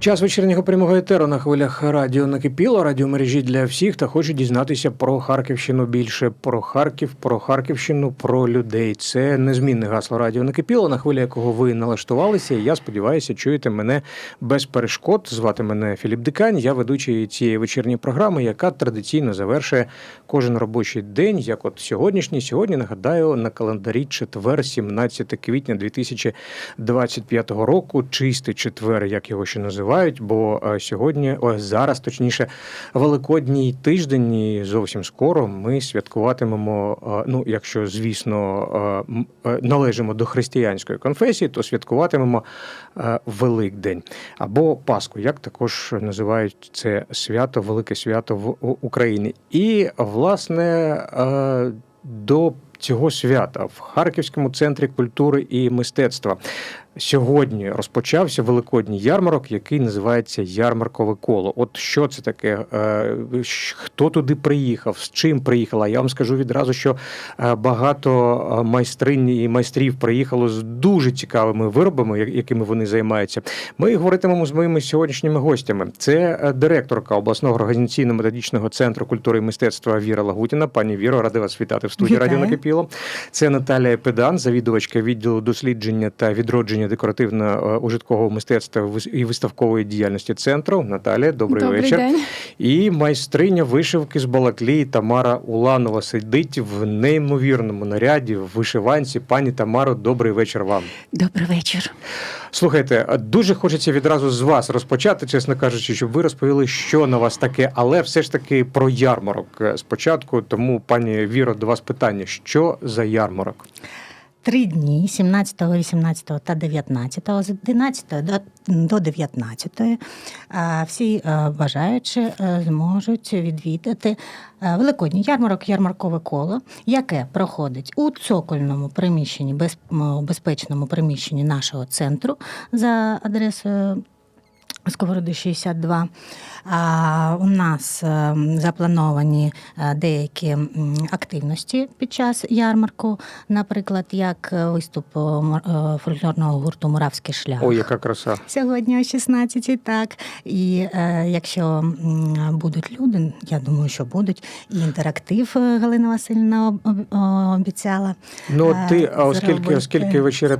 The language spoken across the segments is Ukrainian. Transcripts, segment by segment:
Час вечірнього прямого етеру на хвилях радіо накипіло, радіомережі для всіх та хочу дізнатися про Харківщину більше про Харків, про Харківщину, про людей. Це незмінне гасло радіо накипіло, на хвилі якого ви налаштувалися. Я сподіваюся, чуєте мене без перешкод. Звати мене Філіп Дикань. Я ведучий цієї вечірньої програми, яка традиційно завершує кожен робочий день, як от сьогоднішній. Сьогодні нагадаю на календарі четвер, 17 квітня 2025 року. Чистий четвер, як його ще називають, бо е, сьогодні, о, зараз точніше, великодній тиждень, і зовсім скоро ми святкуватимемо. е, Ну, якщо звісно е, належимо до християнської конфесії, то святкуватимемо Великдень або Пасху, як також називають це свято, велике свято в Україні. І власне до цього свята в Харківському центрі культури і мистецтва сьогодні розпочався великодній ярмарок, який називається Ярмаркове коло. От що це таке? Е, Хто туди приїхав? З чим приїхала? Я вам скажу відразу, що е, багато е, майстринь і майстрів приїхало з дуже цікавими виробами, якими вони займаються. Ми говоритимемо з моїми сьогоднішніми гостями. Це директорка обласного організаційно-методичного центру культури і мистецтва Віра Лагутіна. Пані Віро, рада вас вітати в студії. Радіо Накипіло. Це Наталія Педан, завідувачка відділу дослідження та відродження декоративно-ужиткового мистецтва і виставкової діяльності центру. Наталія, добрий, Добрий вечір. день. І майстриня вишивки з Балаклії Тамара Уланова сидить в неймовірному наряді в вишиванці. Пані Тамаро, добрий вечір вам. Добрий вечір. Слухайте, дуже хочеться відразу з вас розпочати, чесно кажучи, щоб ви розповіли, що на вас таке, але все ж таки про ярмарок е, спочатку. Тому, пані Віро, до вас питання: що за ярмарок? Три дні 17, 18 та 19, з 11 до- до 19 всі бажаючі е, зможуть відвідати е, великодній ярмарок, ярмаркове коло, яке проходить у цокольному приміщенні, без- безпечному приміщенні нашого центру за адресою. Сковороди 62. У нас е, заплановані е, деякі активності під час ярмарку, наприклад, як е, виступ е, фольклорного гурту Муравський шлях. Ой, яка краса! Сьогодні о 16 так. І якщо будуть люди, я думаю, що будуть, і інтерактив Галина Васильівна об- об- обіцяла. Ну, ти, а оскільки, оскільки вечір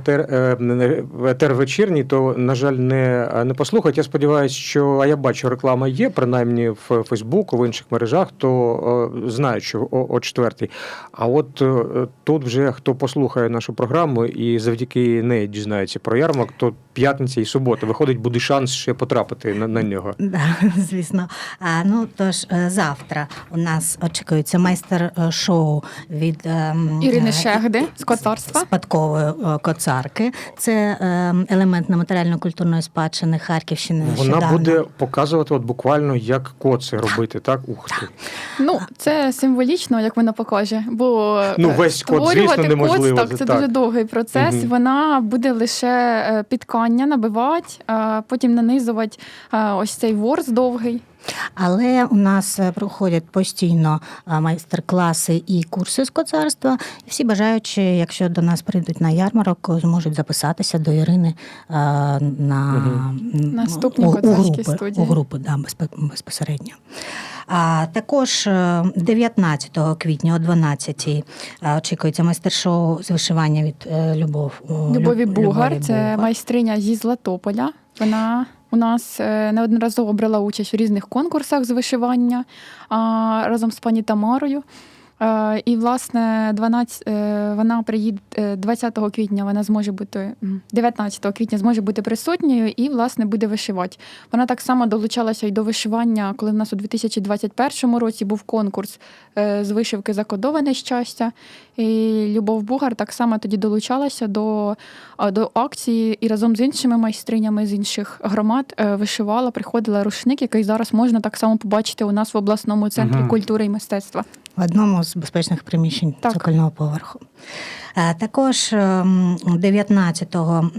етер вечірній, то, на жаль, не, не послухать. Я сподіваюся, що а я бачу, реклама є, принаймні в Фейсбуку, в інших мережах, то е, знають, що о, о четвертій. А от е, тут вже хто послухає нашу програму і завдяки неї дізнається про ярмарок, то п'ятниця і субота. Виходить, буде шанс ще потрапити на, на нього. Да, звісно. А, ну тож е, завтра у нас очікується майстер-шоу від ем, Ірини Шегди з коцарства. спадкової коцарки. Це ем, елемент нематеріально-культурної спадщини Харківщини. Вона нещодавно. буде показувати от буквально, як коце робити, так? Ух ти. Ну, це символічно, як вона покаже. Бо Ну, е, весь код, звісно, неможливо, Коц, так, це так. дуже довгий процес. Угу. Вона буде лише е, підкання набивати, потім нанизувати е, ось цей ворс довгий. Але у нас е, проходять постійно е, майстер-класи і курси з коцарства. Всі бажаючі, якщо до нас прийдуть на ярмарок, зможуть записатися до Ірини е, на Мгм. Наступні у, у групи, студії. у групи да, безпосередньо. А також е, 19 квітня о 12 е, очікується майстер-шоу з вишивання від Любов Любові Бугар, Любові це майстриня зі Златополя. Вона у нас е, неодноразово брала участь в різних конкурсах з вишивання разом з пані Тамарою. Е, І, власне, 12, е, вона приїде е, 20 квітня, вона зможе бути м, 19 квітня зможе бути присутньою і, власне, буде вишивати. Вона так само долучалася і до вишивання, коли в нас у 2021 році був конкурс е, з вишивки Закодоване щастя. І Любов Бугар так само тоді долучалася до, до акції і разом з іншими майстринями з інших громад е, вишивала, приходила рушник, який зараз можна так само побачити у нас в обласному центрі Мгм. культури і мистецтва. в одному з безпечних приміщень Так. цокольного поверху. Е, Також ем, 19-го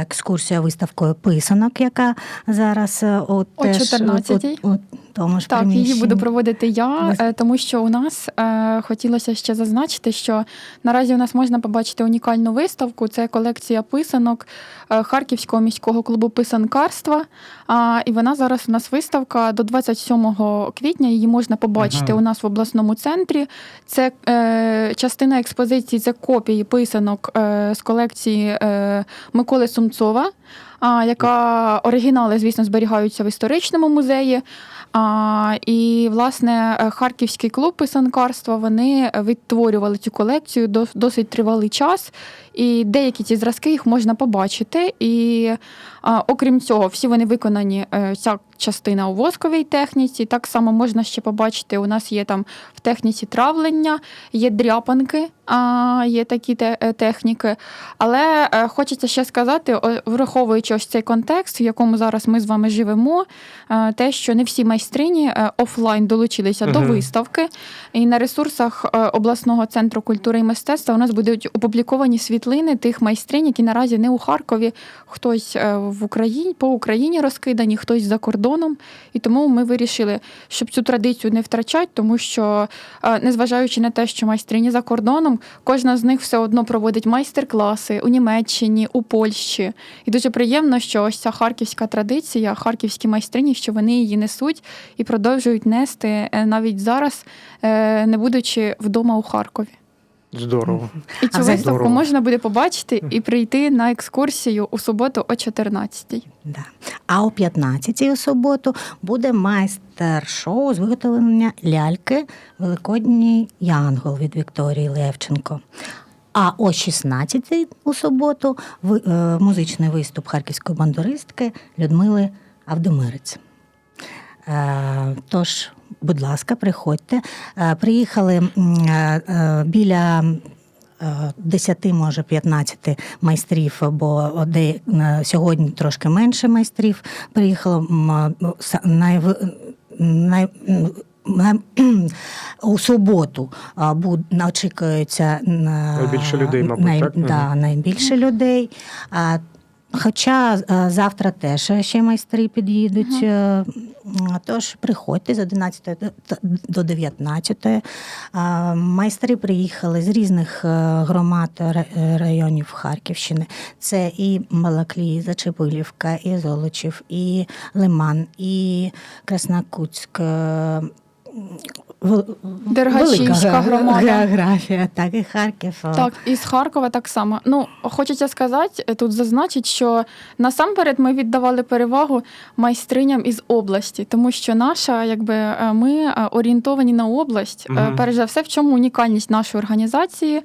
екскурсія виставкою писанок, яка зараз е, от, О теж 14-й. Тому ж Так, її буду проводити я, е, тому що у нас е, хотілося ще зазначити, що наразі у нас можна побачити унікальну виставку. Це колекція писанок е, Харківського міського клубу писанкарства. А, і вона зараз у нас виставка до 27 квітня. Її можна побачити Ага. у нас в обласному центрі. Це е, частина експозиції, це копії писанок е, з колекції е, Миколи Сумцова. А, яка оригінали, звісно, зберігаються в історичному музеї. А, і, власне, е, Харківський клуб писанкарства вони відтворювали цю колекцію дос- досить тривалий час. І деякі ці зразки їх можна побачити. І а, окрім цього, всі вони виконані, е, ця частина у восковій техніці. Так само можна ще побачити, у нас є там в техніці травлення, є дряпанки, а, є такі е, техніки. Але хочеться ще сказати, враховуючи ось цей контекст, в якому зараз ми з вами живемо, те, що не всі майстрині е, офлайн долучилися до виставки, і на ресурсах е, обласного центру культури і мистецтва у нас будуть опубліковані світлини тих майстринь, які наразі не у Харкові, хтось е, в Україні по Україні розкидані, хтось за кордоном. І тому ми вирішили, щоб цю традицію не втрачати, тому що, незважаючи на те, що майстрині за кордоном, кожна з них все одно проводить майстер-класи у Німеччині, у Польщі. І дуже приємно, що ось ця харківська традиція, харківські майстрині, що вони її несуть і продовжують нести е, навіть зараз, е, не будучи вдома у Харкові. Здорово. І цю виставку Здорово. можна буде побачити і прийти на екскурсію у суботу о 14-й. Да. А о 15-й у суботу буде майстер-шоу з виготовлення ляльки Великодній Янгол від Вікторії Левченко. А о 16-й у суботу е, музичний виступ харківської бандуристки Людмили Авдомирець. Е, Тож, будь ласка, приходьте. Е, Приїхали е, біля е, 10, може 15 майстрів, бо де, сьогодні трошки менше майстрів приїхало. Най, най- у суботу очікується Найбільше людей, мабуть, най- так? Да, найбільше людей. Хоча завтра теж ще майстри під'їдуть. е, Тож приходьте з 11 до- до 19. Майстри приїхали з різних е, громад районів Харківщини. Це і Малаклій, Зачепилівка, і Золочів, і Лиман, і Краснокутськ. Дергачівська громада. географія, так і Харків. Так, і з Харкова так само. Ну, хочеться сказати, е, тут зазначить, що насамперед ми віддавали перевагу майстриням із області, тому що наша, якби е, ми е, орієнтовані на область. Мгм. Перш за все, в чому унікальність нашої організації,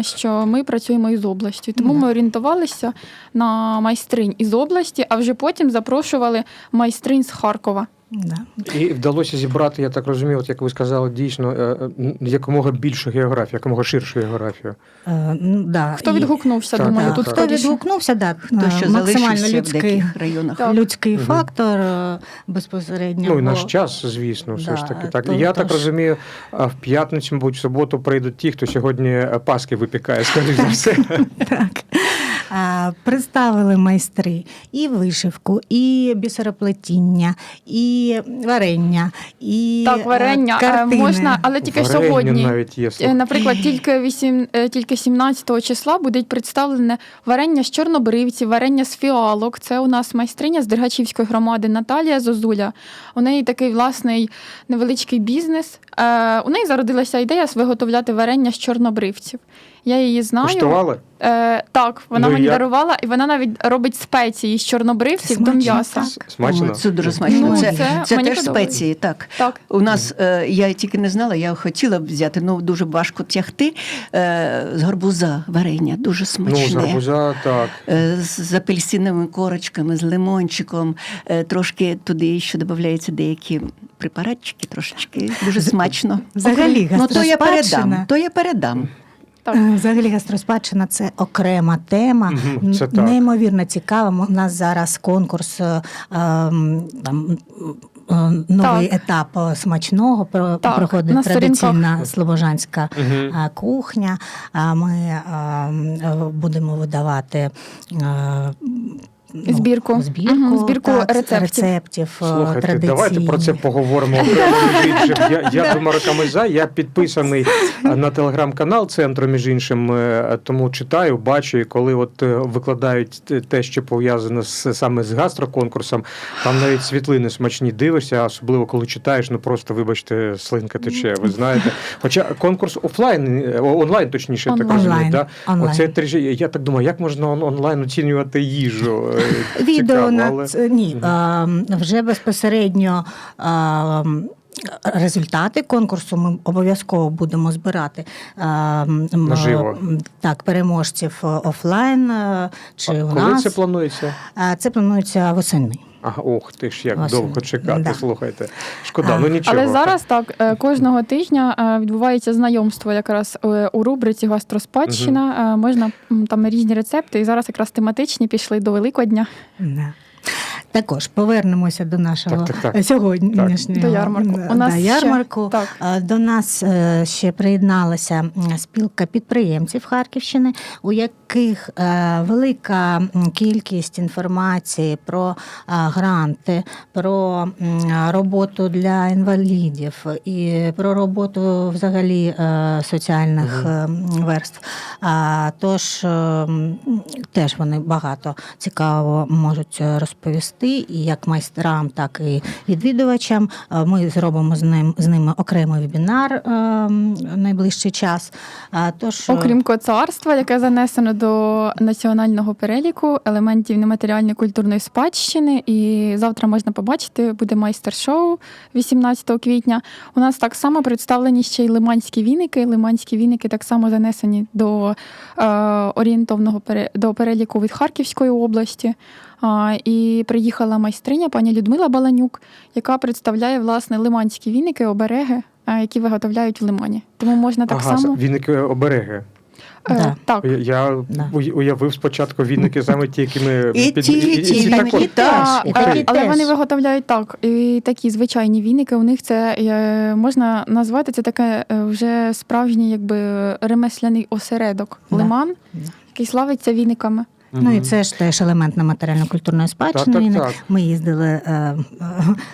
що ми працюємо із областю. Тому Да. ми орієнтувалися на майстринь із області, а вже потім запрошували майстринь з Харкова. Да. І вдалося зібрати, я так розумію, от як ви сказали, дійсно е, е, якомога більшу географію, якомога ширшу географію. Е, ну, да. Хто відгукнувся, Так, думаю, так, тут так. Хто відгукнувся, да, Хто е, що максимально залишився в людський, районах. Так. людський Мгм. фактор безпосередньо. Ну і наш час, звісно, все ж таки. Так то- я так тож. розумію, а в п'ятницю, мабуть, в суботу прийдуть ті, хто сьогодні паски випікає, скоріш за все. Так. Представили майстри і вишивку, і бісероплетіння, і варення, і Так, варення е, е, картини. можна, але тільки Варення сьогодні. навіть є. Е. Наприклад, тільки 8, е, тільки 17 числа буде представлене варення з чорнобривців, варення з фіалок. Це у нас майстриня з Дергачівської громади Наталія Зозуля. У неї такий власний невеличкий бізнес. Е, У неї зародилася ідея виготовляти варення з чорнобривців. Я її знаю. Куштували? Е, так, вона Ну, мені як? дарувала, і вона навіть робить спеції з чорнобривців до м'яса. так. Смачно? О, Це дуже смачно. Ну, це це це, мені теж подобається. спеції, так. Так. У нас е, я тільки не знала, я хотіла б взяти, ну дуже важко тягти е, з гарбуза варення, дуже Ну, смачне. з гарбуза, так. Е, з, з апельсиновими корочками, з лимончиком, е, трошки туди ще додаються деякі препаратчики, трошечки. Дуже смачно. Взагалі, Ну то я гастроспадщина- передам, то я передам. Так. Е, Взагалі гастроспадщина це окрема тема, це так. неймовірно цікава. У нас зараз конкурс е, ем, там, е, новий Так. етап смачного. Про- Так, Проходить на традиційна сторінках. слобожанська е, кухня. А Ми е, будемо видавати. Е, ну, Збірку. збірку, Мгм, збірку так, рецептів. рецептів е, Слухайте, давайте про це поговоримо. Я, я двома роками за. Я підписаний на телеграм-канал центру, між іншим, е, тому читаю, бачу, і коли от е, викладають те- що пов'язане з саме з гастроконкурсом, там навіть світлини смачні дивишся, особливо коли читаєш, ну просто вибачте, слинка тече. Ви знаєте. Хоча конкурс офлайн, е, онлайн, точніше, так розумію. Да? Оце я так думаю, як можна онлайн оцінювати їжу? Е, Відео на але- ні, а, вже безпосередньо. А, Результати конкурсу ми обов'язково будемо збирати а, м, м, Наживо. так, переможців офлайн е, чи А у коли нас. це планується? Це планується восени. Ага, ох ти ж як Власне, довго чекати, да. слухайте. Шкода, А, ну нічого. Але зараз так е, кожного тижня е, відбувається знайомство якраз е, у рубриці гастроспадщина. Угу. Можна там різні рецепти, і зараз якраз тематичні пішли до Великодня. Да. Також повернемося до нашого Так, так, так. сьогоднішнього До ярмарку. У нас да, ще- так. Е, До нас е, ще приєдналася спілка підприємців Харківщини, у яких е, велика кількість інформації про е, гранти, про роботу для інвалідів і про роботу взагалі е, соціальних е, м, верств. Тож е, теж вони багато цікаво можуть е, розповісти, і як майстрам, так і відвідувачам. Е, Ми зробимо з ним з ними окремий вебінар е, м, найближчий час. Тож е, Окрім коцарства, яке занесено до національного переліку елементів нематеріальної культурної спадщини. І завтра можна побачити, буде майстер-шоу 18 квітня. У нас так само представлені ще й лиманські віники. Лиманські віники так само занесені до е, орієнтовного до переліку від Харківської області. А, і приїхала майстриня пані Людмила Баланюк, яка представляє власне лиманські віники, обереги, е, які виготовляють в лимані. Тому можна так ага, само. віники обереги. Е, Да. Так. Я, я Да. уявив спочатку віники саме ті, які ми І ті, і ті, і також. ті теж. І е, але теж. вони виготовляють так. І такі звичайні віники. У них це е, можна назвати це таке е, вже справжній, якби ремесляний осередок. Да. Лиман, Да. який славиться віниками. Ну і це ж теж елемент нематеріально-культурної спадщини. Так, так, так. Ми їздили, е,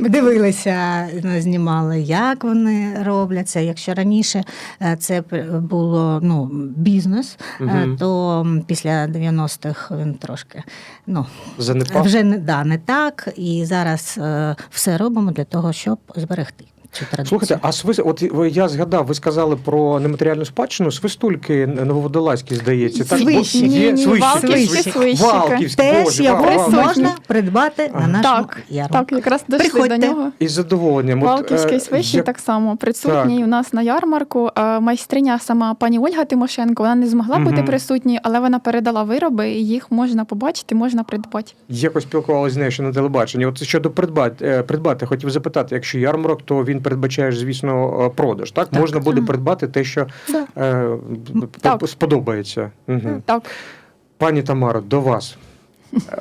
е, дивилися, е, знімали, як вони робляться. Якщо раніше е, це було ну, бізнес, Мгм. то після 90-х він трошки ну, Занепав. вже не, да, не так. І зараз е, все робимо для того, щоб зберегти цю традицію. Слухайте, а свис... от ви- я згадав, ви сказали про нематеріальну спадщину, свистульки нововодолазькі, здається. Так, бо Свищики. є Ні, ні, свищики, валківські свищики. свищики. Валківські, Теж боже, його вал- вал- можна придбати на нашому Так, ярмарку. так, якраз дійшли Приходьте. до нього. Із задоволенням. От, Валківський е, як- так само присутній Так. у нас на ярмарку. Е, Майстриня сама пані Ольга Тимошенко. Вона не змогла бути Мгм. присутньою, але вона передала вироби, і їх можна побачити, можна придбати. Якось спілкувалися з нею ще на телебаченні. От щодо придбати, е, придбати, хотів запитати, якщо ярмарок, то він передбачає, ж, звісно, е, продаж. Так, Так. можна буде придбати те, що Да. е, Так. сподобається. Угу. Так. Пані Тамаро, до вас.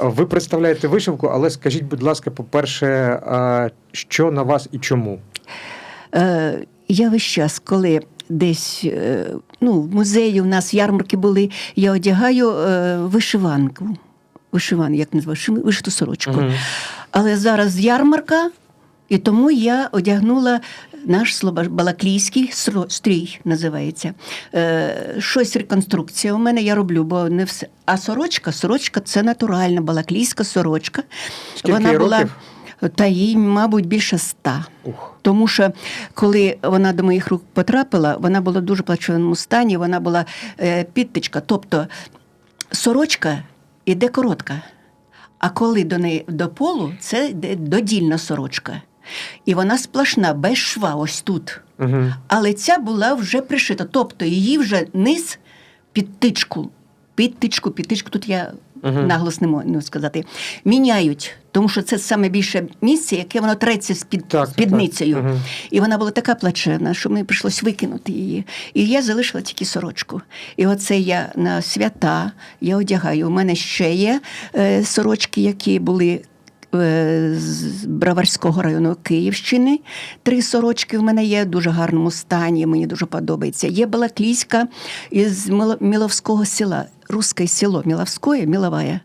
Ви представляєте вишивку, але скажіть, будь ласка, по-перше, що на вас і чому? Е, я весь час, коли десь е, ну, в музеї у нас ярмарки були, я одягаю е, вишиванку. Вишиван, як називаєш, вишиту сорочку. Мгм. Але зараз ярмарка, і тому я одягнула наш балаклійський стрій, називається. Е, щось реконструкція у мене я роблю, бо не все. А сорочка, сорочка це натуральна балаклійська сорочка. Скільки Вона була, років? та їй, мабуть, більше ста. Ух. Тому що коли вона до моїх рук потрапила, вона була в дуже плачевному стані, вона була е, підтичка. Тобто сорочка іде коротка. А коли до неї до полу, це йде додільна сорочка. І вона сплошна, без шва, ось тут. Угу. Але ця була вже пришита. Тобто її вже низ під тичку. Під тичку, під тичку, тут я Мгм. наголос не можу сказати. Міняють, тому що це саме більше місце, яке воно треться з під Так, спідницею. так. Мгм. І вона була така плачевна, що мені прийшлось викинути її. І я залишила тільки сорочку. І оце я на свята я одягаю. У мене ще є е, сорочки, які були з Броварського району Київщини. Три сорочки в мене є в дуже гарному стані, мені дуже подобається. Є Балаклійська із Міловського села. Русське село Міловське, Міловая.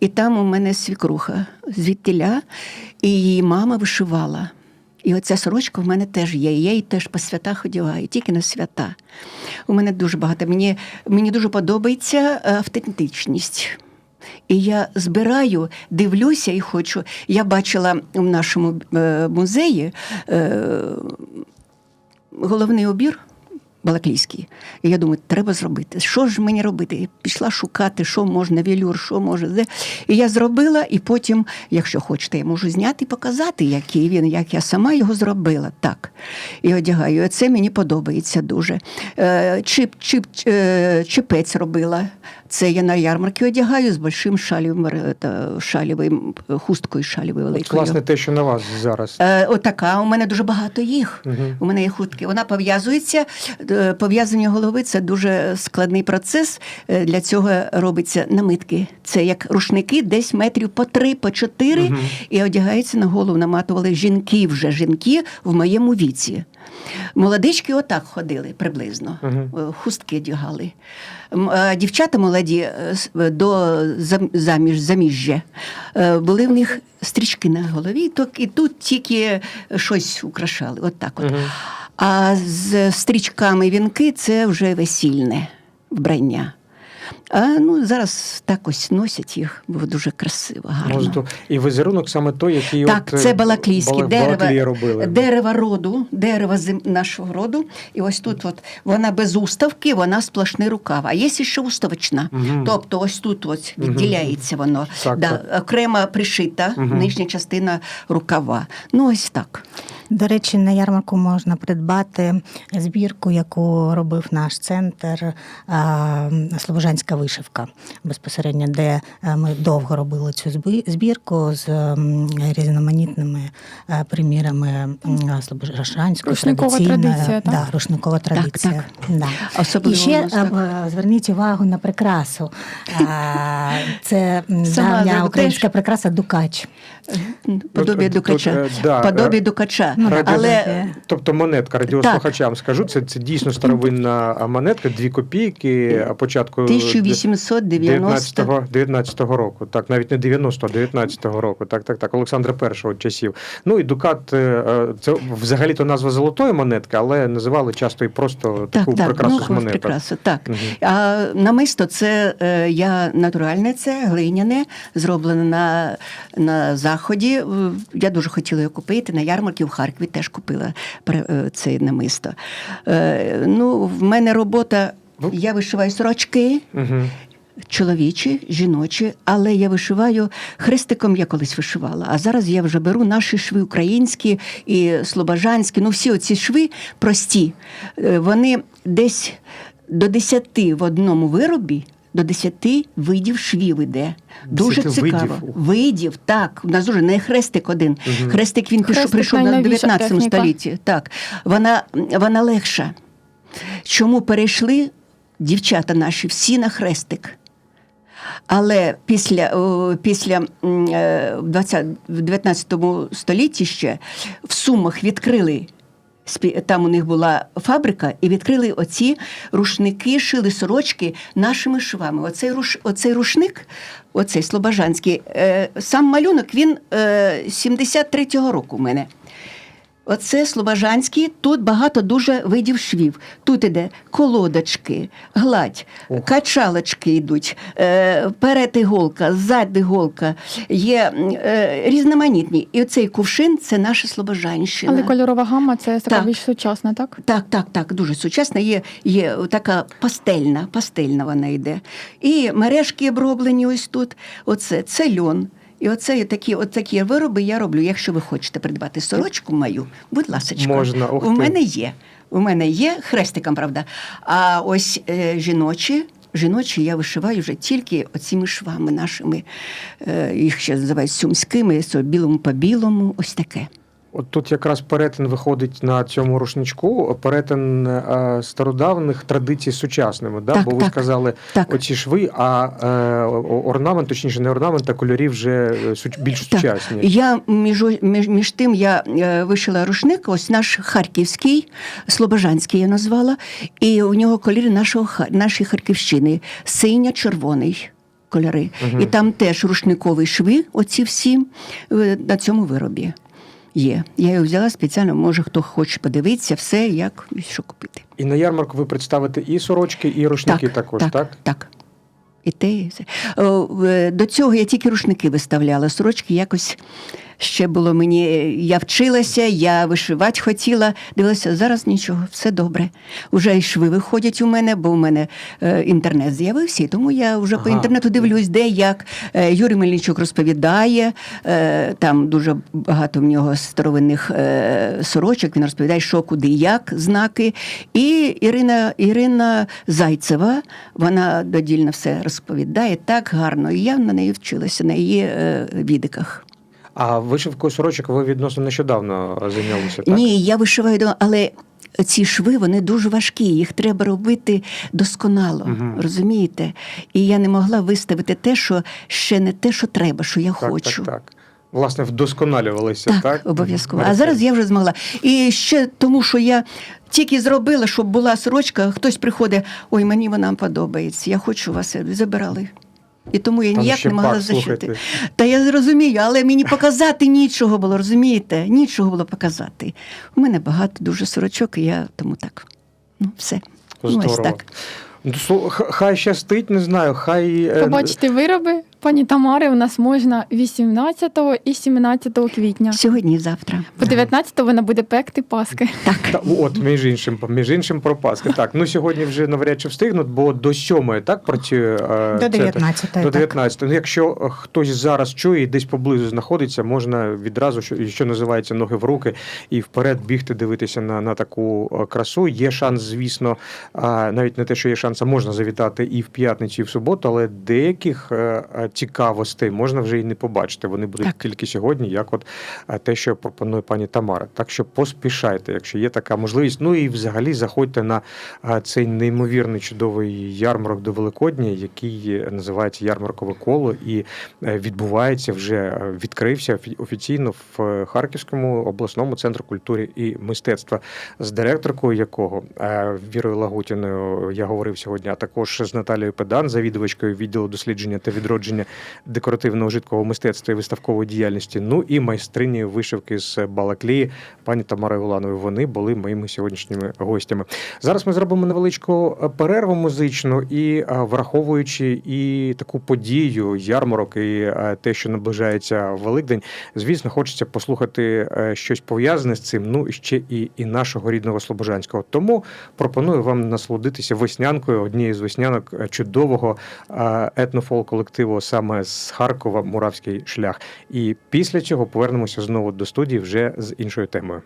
І там у мене свікруха звідтіля, і її мама вишивала. І оця сорочка в мене теж є. Я її теж по святах одягаю, тільки на свята. У мене дуже багато. Мені, мені дуже подобається е, автентичність. І я збираю, дивлюся і хочу. Я бачила в нашому е, музеї е, головний обір. Балаклійський. І я думаю, треба зробити. Що ж мені робити? І пішла шукати, що можна, велюр, що може. Де. І я зробила, і потім, якщо хочете, я можу зняти і показати, який він, як я сама його зробила. Так. І одягаю. Це мені подобається дуже. Е, Чип, е, чіпець робила. Це я на ярмарки одягаю з большим шалівим, е, шалівим, хусткою шалівою великою. власне, те, що на вас зараз. Е, отака, у мене дуже багато їх. У мене є хутки. Вона пов'язується. Е, Пов'язання голови це дуже складний процес. Е, Для цього робиться намитки. Це як рушники, десь метрів по три, по чотири, і одягається на голову. Наматували жінки вже жінки в моєму віці. Молодички отак ходили приблизно, Е, хустки дягали. Е, Дівчата молоді е, до заміж, заміжжя були в них стрічки на голові, і тут тільки щось украшали. От так от. А з стрічками вінки це вже весільне вбрання. А ну, зараз так ось носять їх, бо дуже красиво, гарно. Може, і візерунок саме той, який Так, от, це е, балаклійське дерево, робили. дерево роду, дерево зем- нашого роду. І ось тут от, вона без уставки, вона сплошний рукав. А є ще уставочна. Мгм. Тобто ось тут ось відділяється воно. Так, да, так. Окремо пришита нижня частина рукава. Ну ось так. До речі, на ярмарку можна придбати збірку, яку робив наш центр а, Слобожанська вишивка. Безпосередньо, де е, ми довго робили цю зби- збірку з різноманітними е, примірами слобожанської традиційної- традиція, так? Да, рушникова традиція. Да. Особливо І ще так. е, зверніть увагу на прикрасу. Це давня українська прикраса Дукач. Подобі дукача. да, Подобі дукача. Ну, Радіо- Але Е, Тобто монетка радіослухачам скажу, це, це дійсно старовинна монетка, дві копійки, початку 1890 19-го 19-го року. Так, навіть не 90-го, 19-го року. Так, так, так, Олександра І часів. Ну і Дукат, е, е, це взагалі-то назва золотої монетки, але називали часто і просто таку так, прикрасу так, з ну, монеток. так. Мгм. А намисто це е, я натуральне, це глиняне, зроблене на, на заході. Я дуже хотіла його купити. На ярмарці в Харкові теж купила це намисто. Ну, в мене робота, Ну. Я вишиваю сорочки. Чоловічі, жіночі, але я вишиваю хрестиком, я колись вишивала. А зараз я вже беру наші шви українські і слобожанські. Ну, всі оці шви прості. Е, Вони десь до 10 в одному виробі. До 10 видів швів іде. Дуже цікаво. видів? Видів, так. У нас дуже не хрестик один. Хрестик він Хрестик прийшов на найновіша 19 столітті. Так. Вона, вона легша. Чому перейшли дівчата наші всі на хрестик? Але після, після е, в 19 столітті ще в Сумах відкрили. Там у них була фабрика, і відкрили оці рушники, шили сорочки нашими швами. Оцей, руш, оцей рушник, оцей слобожанський, е, сам малюнок, він е, 73-го року у мене. Оце Слобожанський, тут багато дуже видів швів. Тут іде колодочки, гладь, качалочки йдуть, е, перед іголка, ззад іголка, є е, різноманітні. І оцей кувшин це наша Слобожанщина. Але кольорова гама це така Так. більш сучасна, так? Так, так, так, дуже сучасна. Є, є така пастельна, пастельна вона йде. І мережки оброблені ось тут. Оце це льон. І оце такі, от такі вироби я роблю. Якщо ви хочете придбати сорочку мою, будь ласка, Можна, ух у мене є. У мене є хрестиком, правда. А ось е, жіночі. Жіночі я вишиваю вже тільки оціми швами нашими, е, їх ще називають сумськими, білому по білому, ось таке. От тут якраз перетин виходить на цьому рушничку, перетин е, стародавних традицій з сучасними. Да? Так, Бо ви так. сказали Так. оці шви, а е, орнамент, точніше, не орнамент, а кольорі вже е, суч- більш Так. сучасні. Я між, між, між тим я е, вишила рушник, ось наш харківський, слобожанський я назвала, і у нього кольори нашого, нашої Харківщини синя-червоний. Кольори. І там теж рушникові шви, оці всі е, на цьому виробі є. Я його взяла спеціально, може хто хоче подивитися, все, як що купити. І на ярмарку ви представите і сорочки, і рушники також, так? так? Так. І те, і все. О, До цього я тільки рушники виставляла. Сорочки якось ще було мені. Я вчилася, я вишивати хотіла. Дивилася, зараз нічого, все добре. Уже і шви виходять у мене, бо у мене е, інтернет з'явився, і тому я вже по інтернету дивлюсь, де як. Е, Юрій Мельничук розповідає, е, там дуже багато в нього старовинних е, сорочок. Він розповідає, що куди, як, знаки. І Ірина, Ірина Зайцева, вона додільно все розповідає так гарно. І я на неї вчилася, на її е, відиках. А вишивкою сорочок ви відносно нещодавно зайнялися, так? Ні, я вишиваю, але. Ці шви вони дуже важкі, їх треба робити досконало, Мгм. розумієте? І я не могла виставити те, що ще не те, що треба, що я так, хочу. так, так. Власне, вдосконалювалися, так? Так, обов'язково. А зараз я вже змогла. І ще тому, що я тільки зробила, щоб була сорочка, хтось приходить, ой, мені вона подобається, я хочу вас забирали. І тому я Там ніяк ще не могла пак, слухайте. Та я зрозумію, але мені показати нічого було, розумієте? Нічого було показати. У мене багато дуже сорочок, і я тому так. Ну, все. Ну, ось Здорово. так. Ну, слу- х- хай щастить, не знаю, хай. е, Побачити вироби пані Тамари у нас можна 18 і 17 квітня. Сьогодні і завтра. По 19 вона буде пекти паски. Так. Та, от, між іншим, між іншим про Пасхи. Так, ну сьогодні вже навряд чи встигнуть, бо до сьомої так працює. е, До це- 19-ї, До так. 19 Ну, якщо е, хтось зараз чує і десь поблизу знаходиться, можна відразу, що, що називається, ноги в руки, і вперед бігти, дивитися на, на таку е, красу. Є шанс, звісно, навіть не те, що є шанс, а можна завітати і в п'ятницю, і в суботу, але деяких цікавостей можна вже і не побачити. Вони будуть Так. тільки сьогодні, як от те, що пропонує пані Тамара. Так що поспішайте, якщо є така можливість. Ну і взагалі заходьте на цей неймовірний чудовий ярмарок до Великодня, який називається ярмаркове коло, і е, відбувається вже е, відкрився офіційно в е, Харківському обласному центру культури і мистецтва, з директоркою якого Вірою Лагутіною я говорив сьогодні, а також з Наталією Педан, завідувачкою відділу дослідження та відродження декоративного житкого мистецтва і виставкової діяльності. Ну і майстринею вишивки з Балаклії, пані Тамарою Улановою. Вони були моїми сьогоднішніми гостями. Зараз ми зробимо невеличку е, перерву музичну і е, враховуючи і таку подію, ярмарок, і е, те, що наближається Великдень, звісно, хочеться послухати щось пов'язане з цим. Ну і ще і, і нашого рідного Слобожанського. Тому пропоную вам насолодитися веснянкою, однією з веснянок чудового етнофол колективу саме з Харкова Муравський шлях. І після цього повернемося знову до студії вже з іншою темою.